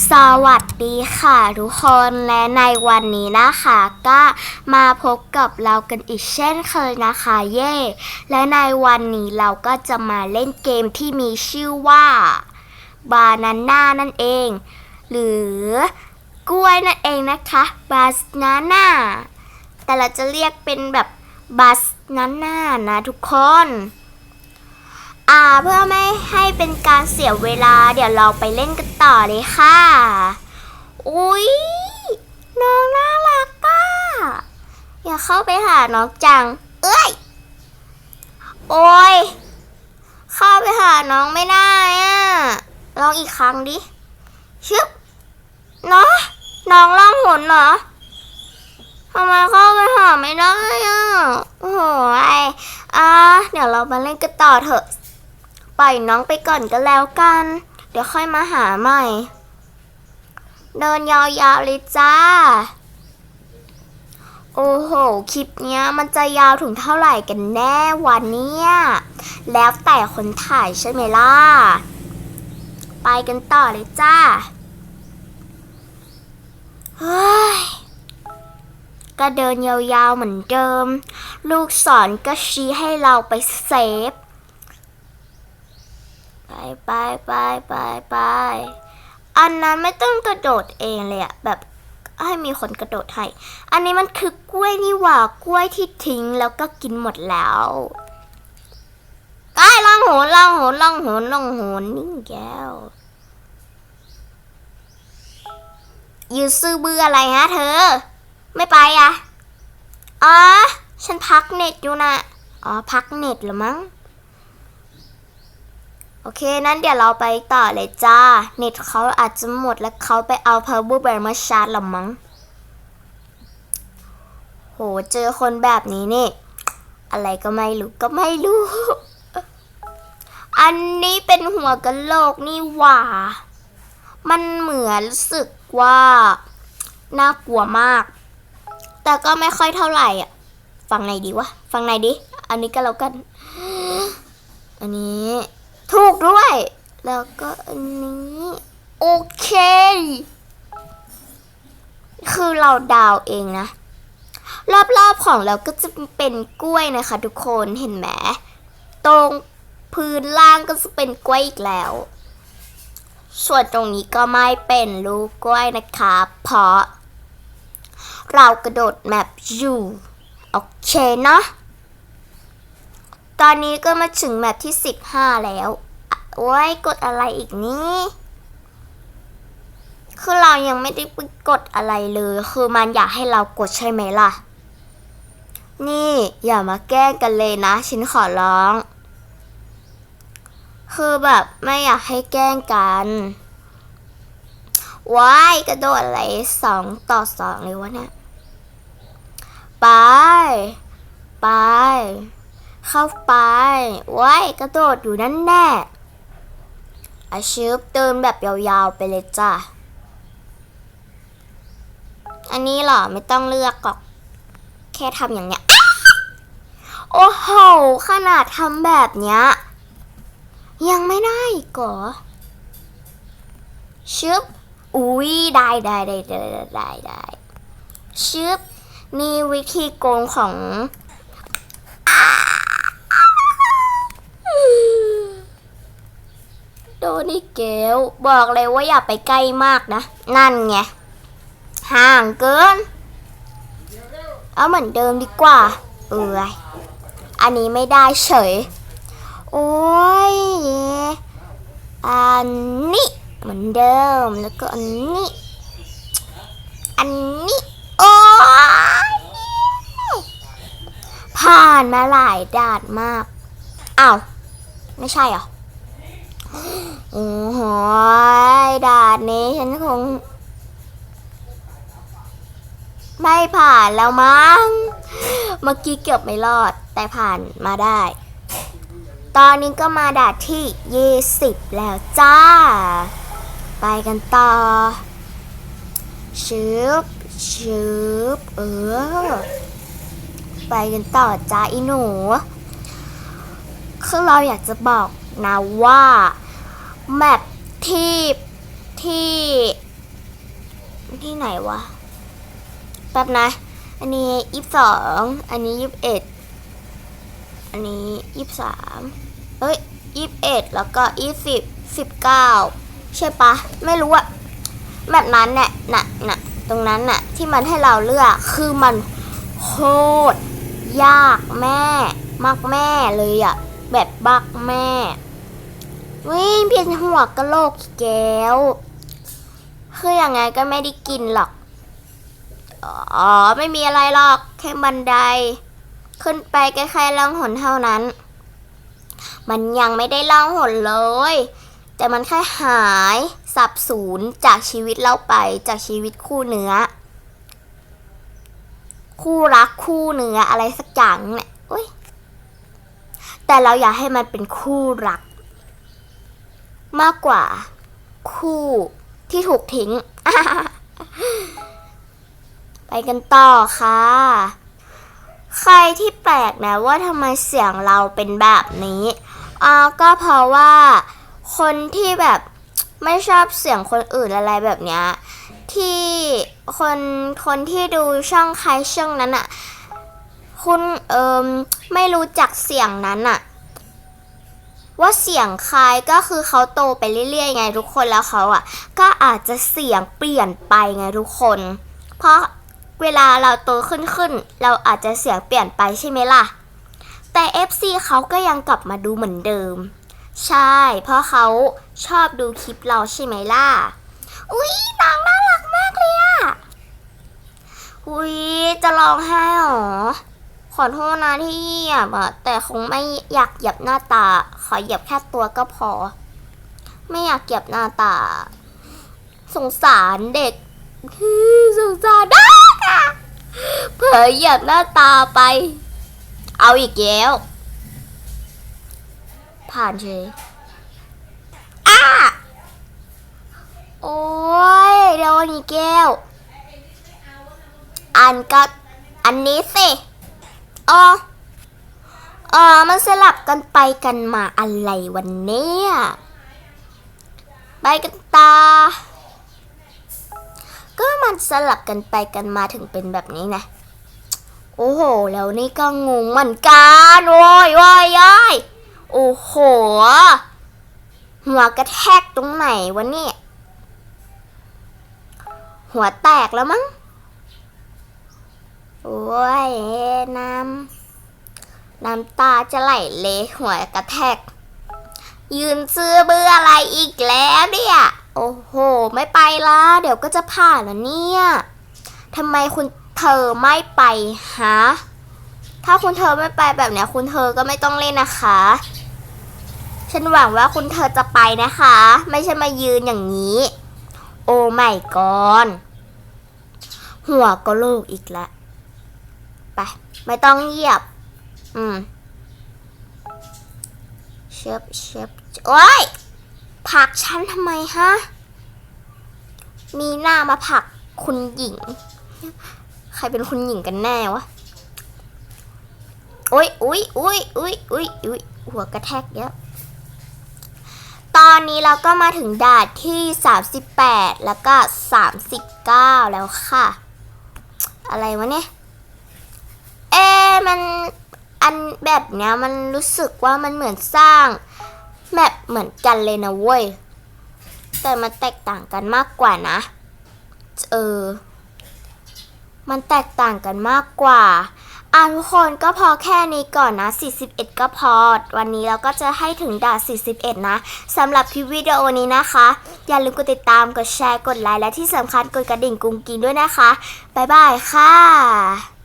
สวัสดีค่ะทุกคนและในวันนี้นะคะ ก็มาพบกับเรากันอีกเช่นเคยนะคะเย่และในวันนี้เราก็จะมาเล่นเกมที่มีชื่อว่าบานาน่านั่นเอง หรือกล้วยนั่นเองนะคะบาสนาน่าแต่เราจะเรียกเป็นแบบบาสนาน่านะทุกคน อ่าเพื่อไม่ให้เป็นการเสียเวลา เดี๋ยวเราไปเล่นกันต่อเลยค่ะ อุ๊ยน้องน่ารักอะอยากเข้าไปหาน้องจัง เอ้ย โอ้ย เข้าไปหาน้องไม่ได้อะลองอีกครั้งดิ ชึบเนาะน้องล่องหนเหรอทำไมเข้าไปหาไม่ได้อะโอ้โหยอะเดี๋ยวเรามาเล่นกันต่อเถอะ ล่อยน้องไปก่อนก็แล้วกัน เดี๋ยวค่อยมาหาใหม่ เดินยาวๆเลยจ้า โอ้โห คลิปเนี้ยมันจะยาวถึงเท่าไหร่กันแน่วันเนี้ย แล้วแต่คนถ่ายใช่ไหมล่ะ ไปกันต่อเลยจ้า เฮ้ยก็เดินยาวๆเหมือนเดิม ลูกศรก็ชี้ให้เราไปเซฟ ไปไปไปไปไปอันนั้นไม่ต้องกระโดดเองเลยอะแบบให้มีคนกระโดดให้ อันนี้มันคือกล้วยนี่หว่ากล้วยที่ทิ้งแล้วก็กินหมดแล้วไอ้ล่องหนล่องหนล่องหนล่องหนนิ่งแก้วยืนซื้อเบื้ออะไรฮะเธอ ไม่ไปอะอ๋อ ฉันพักเน็ตอยู่นะ อ๋อ พักเน็ตหรอมั้ง โอเค นั้นเดี๋ยวเราไปต่อเลยจ้า เน็ตเขาอาจจะหมดแล้วเขาไปเอา power bank มาชาร์จหรอมั้ง โห เจอคนแบบนี้นี่ อะไรก็ไม่รู้ ก็ไม่รู้ อันนี้เป็นหัวกะโหลกนี่หว่า มันเหมือนรู้สึกว่า น่ากลัวมาก แต่ก็ไม่ค่อยเท่าไหร่อะ ฟังไหนดีวะ ฟังไหนดี อันนี้ก็แล้วกัน อันนี้ ถูกด้วย แล้วก็อันนี้ โอเค คือเราดาวเองนะ รอบๆของเราก็จะเป็นกล้วยนะคะทุกคนเห็นไหมตรงพื้นล่างก็จะเป็นกล้วยอีกแล้ว ส่วนตรงนี้ก็ไม่เป็นลูกกล้วยนะคะ เพราะ เรากระโดดแมปอยู่ โอเคเนาะ ตอนนี้ก็มาถึงแมปที่ 15 แล้ว โอ้ยกดอะไรอีกนี่ คือเรายังไม่ได้ไปกดอะไรเลย คือมันอยากให้เรากดใช่ไหมล่ะ นี่อย่ามาแกล้งกันเลยนะฉันขอร้อง คือแบบไม่อยากให้แกล้งกันว้ายกระโดดอะไรสองต่อสองเลยวะเนี่ย ไป ไป เข้าไปว้ายกระโดดอยู่นั่นแน่อาชืบเดินแบบยาวๆไปเลยจ้ะ อันนี้เหรอไม่ต้องเลือกหรอก แค่ทำอย่างเนี้ย โอ้โห ขนาดทำแบบเนี้ย ยังไม่ได้อีก่อชึบอุ้ยได้ได้ได้ได้ได้ได้ได้ชึบนี่วิธีโกงของ โดนี่เกล บอกเลยว่าอย่าไปใกล้มากนะ นั่นไง ห่างเกิน เอาเหมือนเดิมดีกว่า เอออันนี้ไม่ได้เฉย โอ้ยอันนี้เหมือนเดิมแล้วก็อันนี้ อันนี้ โอ้ยผ่านมาหลายด่านมากอ้าวไม่ใช่เหรอ โอ้โหด่านนี้ฉันคง ไม่ผ่านแล้วมั้ง เมื่อกี้เกือบไม่รอด แต่ผ่านมาได้ ตอนนี้ก็มาด่านที่20แล้วจ้า ไปกันต่อชึบชึบเออ ไปกันต่อจ้าอีหนูคือเราอยากจะบอกนะว่า แมปที่ที่ ที่ไหนวะ แป๊บนะ อันนี้ยี่สิบสอง อันนี้ยี่สิบเอ็ด อันนี้ยี่สิบสามเฮ้ยยี่สิบเอ็ดแล้วก็ยี่สิบสิบเก้าใช่ปะ ไม่รู้อะแบบนั้นเนี่ยน่ะน่ะตรงนั้นน่ะ ที่มันให้เราเลือกคือมันโคตรยากแม่ มากแม่เลยอะแบบบักแม่ วิ่งเพียนหัวกะโหลกแก้ว คืออยังไงก็ไม่ได้กินหรอก อ๋อ ไม่มีอะไรหรอก แค่บันได ขึ้นไปแค่แค่ล่องหนเท่านั้น มันยังไม่ได้ล่องหนเลย แต่มันแค่หายสับสูญจากชีวิตเราไปจากชีวิตคู่เนื้อ คู่รักคู่เนื้ออะไรสักอย่างเนี่ยแต่เราอยากให้มันเป็นคู่รัก มากกว่าคู่ที่ถูกทิ้ง ไปกันต่อค่ะ ใครที่แปลกนะว่าทำไมเสียงเราเป็นแบบนี้อ่าก็เพราะว่าคนที่แบบไม่ชอบเสียงคนอื่นอะไรแบบเนี้ยที่คนคนที่ดูช่องใครช่องนั้นอะคุณเอิมไม่รู้จักเสียงนั้นอะ ว่าเสียงใครก็คือเขาโตไปเรื่อยๆ ไงทุกคนแล้วเขาอะก็อาจจะเสียงเปลี่ยนไปไงทุกคน เพราะเวลาเราโตขึ้นขึ้นๆเราอาจจะเสียงเปลี่ยนไปใช่ไหมล่ะ แต่ FC เขาก็ยังกลับมาดูเหมือนเดิม ใช่ เพราะเขาชอบดูคลิปเราใช่ไหมล่ะ อุ๊ยนางน่ารักมากเลยอะ อุ๊ยจะร้องไห้หรอ ขอโทษนะที่เหยียบอะแต่คงไม่อยากเหยียบหน้าตา ขอเหยียบแค่ตัวก็พอ ไม่อยากเหยียบหน้าตา สงสารเด็กสงสารด็กอะเผยเหยียบหน้าตาไป เอาอีกแล้ว ผ่านเฉยอ้าโอ้ยโดนอีกแก้ว อันก็อันนี้สิ อ๋ออ๋อมันสลับกันไปกันมาอะไรวันนี้ไปกันตา ก็มันสลับกันไปกันมาถึงเป็นแบบนี้นะ โอ้โห แล้วนี่ก็งงเหมือนกันโว้ยโว้ยย้ยโอ้โห หัวกระแทกตรงไหนวะเนี่ย หัวแตกแล้วมั้ง โอ้ยน้ำน้ำตาจะไหลเลยหัวกระแทก ยืนซื้อเบื่ออะไรอีกแล้วเนี่ย โอ้โห ไม่ไปละเดี๋ยวก็จะผ่านแล้วเนี่ยทำไมคุณเธอไม่ไปฮะถ้าคุณเธอไม่ไปแบบเนี้ยคุณเธอก็ไม่ต้องเล่นนะคะ ฉันหวังว่าคุณเธอจะไปนะคะ ไม่ใช่มายืนอย่างนี้ โอ้ไม่ก่อนหัวก็โลกอีกแล้ว ไป ไม่ต้องเหยียบ อืมเชฟเชฟโอ้ยผลักฉันทำไมฮะ มีหน้ามาผลักคุณหญิง ใครเป็นคุณหญิงกันแน่วะโอ้ยอุ้ยอุ้ยอุ้ยอุ้ยอุ้ยหัวกระแทกเยอะ ตอนนี้เราก็มาถึงด่านที่ 38 แล้วก็ 39 แล้วค่ะ อะไรวะเนี่ย มันอันแบบเนี้ยมันรู้สึกว่ามันเหมือนสร้างแมปเหมือนกันเลยนะเว้ย แต่มันแตกต่างกันมากกว่านะ เออ มันแตกต่างกันมากกว่าอะทุกคนก็พอแค่นี้ก่อนนะ 41 ก็พอ วันนี้เราก็จะให้ถึงด่าน41 นะสำหรับคลิปวิดีโอนี้นะคะ อย่าลืมกดติดตาม กดแชร์ กดไลค์ และที่สำคัญกดกระดิ่งกุ้งกินด้วยนะคะ บ๊ายบายค่ะ